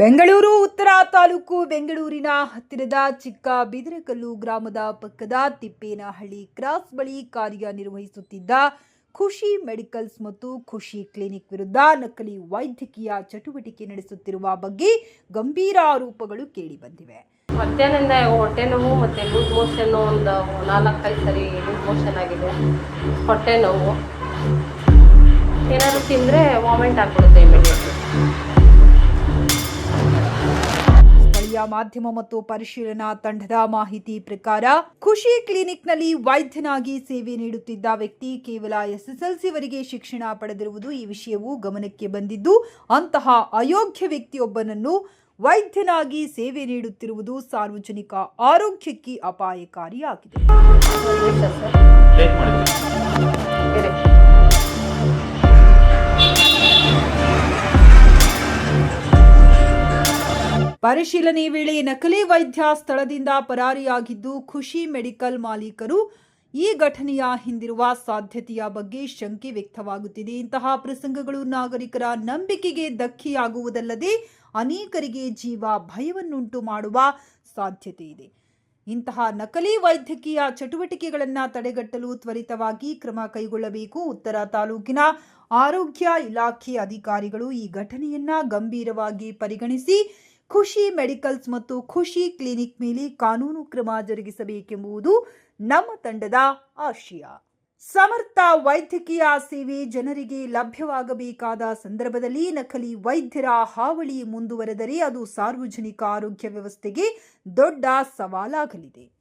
ಬೆಂಗಳೂರು, ಉತ್ತರ ತಾಲೂಕು ಬೆಂಗಳೂರಿನ ಹತ್ತಿರದ ಚಿಕ್ಕ ಬಿದಿರಕಲ್ಲು ಗ್ರಾಮದ ಪಕ್ಕದ ತಿಪ್ಪೇನಹಳ್ಳಿ ಕ್ರಾಸ್ ಬಳಿ ಕಾರ್ಯನಿರ್ವಹಿಸುತ್ತಿದ್ದ ಖುಷಿ ಮೆಡಿಕಲ್ಸ್ ಮತ್ತು ಖುಷಿ ಕ್ಲಿನಿಕ್ ವಿರುದ್ಧ ನಕಲಿ ವೈದ್ಯಕೀಯ ಚಟುವಟಿಕೆ ನಡೆಸುತ್ತಿರುವ ಬಗ್ಗೆ ಗಂಭೀರ ಆರೋಪಗಳು ಕೇಳಿಬಂದಿವೆ. ಮಧ್ಯಾಹ್ನದಿಂದ ಹೊಟ್ಟೆ ನೋವು ಮತ್ತು ಲೂಸ್ ಮೋಷನ್ ಒಂದು ನಾಲ್ಕೈದು ಸರಿ ಲೂಸ್ ಮೋಷನ್ ಆಗಿದೆ. ಹೊಟ್ಟೆ ನೋವು. ಏನಾದ್ರು ತಿಂದರೆ ವಾಮಿಂಟ್ ಆಗ್ಬಿಡುತ್ತೆ ಇಮಿಡಿಯೇಟ್ಲಿ ಮಾಧ್ಯಮ ಮತ್ತು ಪರಿಶೀಲನಾ ತಂಡದ ಮಾಹಿತಿ ಪ್ರಕಾರ ಖುಷಿ ಕ್ಲಿನಿಕ್ನಲ್ಲಿ ವೈದ್ಯನಾಗಿ ಸೇವೆ ನೀಡುತ್ತಿದ್ದ ವ್ಯಕ್ತಿ ಕೇವಲ ಎಸ್ಎಸ್ಎಲ್ಸಿವರೆಗೆ ಶಿಕ್ಷಣ ಪಡೆದಿರುವುದು ಈ ವಿಷಯವು ಗಮನಕ್ಕೆ ಬಂದಿದ್ದು, ಅಂತಹ ಅಯೋಗ್ಯ ವ್ಯಕ್ತಿಯೊಬ್ಬನನ್ನು ವೈದ್ಯನಾಗಿ ಸೇವೆ ನೀಡುತ್ತಿರುವುದು ಸಾರ್ವಜನಿಕ ಆರೋಗ್ಯಕ್ಕೆ ಅಪಾಯಕಾರಿಯಾಗಿದೆ. ಪರಿಶೀಲನೆ ವೇಳೆ ನಕಲಿ ವೈದ್ಯ ಸ್ಥಳದಿಂದ ಪರಾರಿಯಾಗಿದ್ದು ಖುಷಿ ಮೆಡಿಕಲ್ ಮಾಲೀಕರು ಈ ಘಟನೆಯ ಹಿಂದಿರುವ ಸಾಧ್ಯತೆಯ ಬಗ್ಗೆ ಶಂಕೆ ವ್ಯಕ್ತವಾಗುತ್ತಿದೆ. ಇಂತಹ ಪ್ರಸಂಗಗಳು ನಾಗರಿಕರ ನಂಬಿಕೆಗೆ ಧಕ್ಕೆಯಾಗುವುದಲ್ಲದೆ ಅನೇಕರಿಗೆ ಜೀವ ಭಯವನ್ನುಂಟು ಮಾಡುವ ಸಾಧ್ಯತೆ ಇದೆ. ಇಂತಹ ನಕಲಿ ವೈದ್ಯಕೀಯ ಚಟುವಟಿಕೆಗಳನ್ನು ತಡೆಗಟ್ಟಲು ತ್ವರಿತವಾಗಿ ಕ್ರಮ ಕೈಗೊಳ್ಳಬೇಕು. ಉತ್ತರ ತಾಲೂಕಿನ ಆರೋಗ್ಯ ಇಲಾಖೆ ಅಧಿಕಾರಿಗಳು ಈ ಘಟನೆಯನ್ನ ಗಂಭೀರವಾಗಿ ಪರಿಗಣಿಸಿ ಖುಷಿ ಮೆಡಿಕಲ್ಸ್ ಮತ್ತು ಖುಷಿ ಕ್ಲಿನಿಕ್ ಮೇಲೆ ಕಾನೂನು ಕ್ರಮ ಜರುಗಿಸಬೇಕೆಂಬುದು ನಮ್ಮ ತಂಡದ ಆಶಯ. ಸಮರ್ಥ ವೈದ್ಯಕೀಯ ಸೇವೆ ಜನರಿಗೆ ಲಭ್ಯವಾಗಬೇಕಾದ ಸಂದರ್ಭದಲ್ಲಿ ನಕಲಿ ವೈದ್ಯರ ಹಾವಳಿ ಮುಂದುವರೆದರೆ ಅದು ಸಾರ್ವಜನಿಕ ಆರೋಗ್ಯ ವ್ಯವಸ್ಥೆಗೆ ದೊಡ್ಡ ಸವಾಲಾಗಲಿದೆ.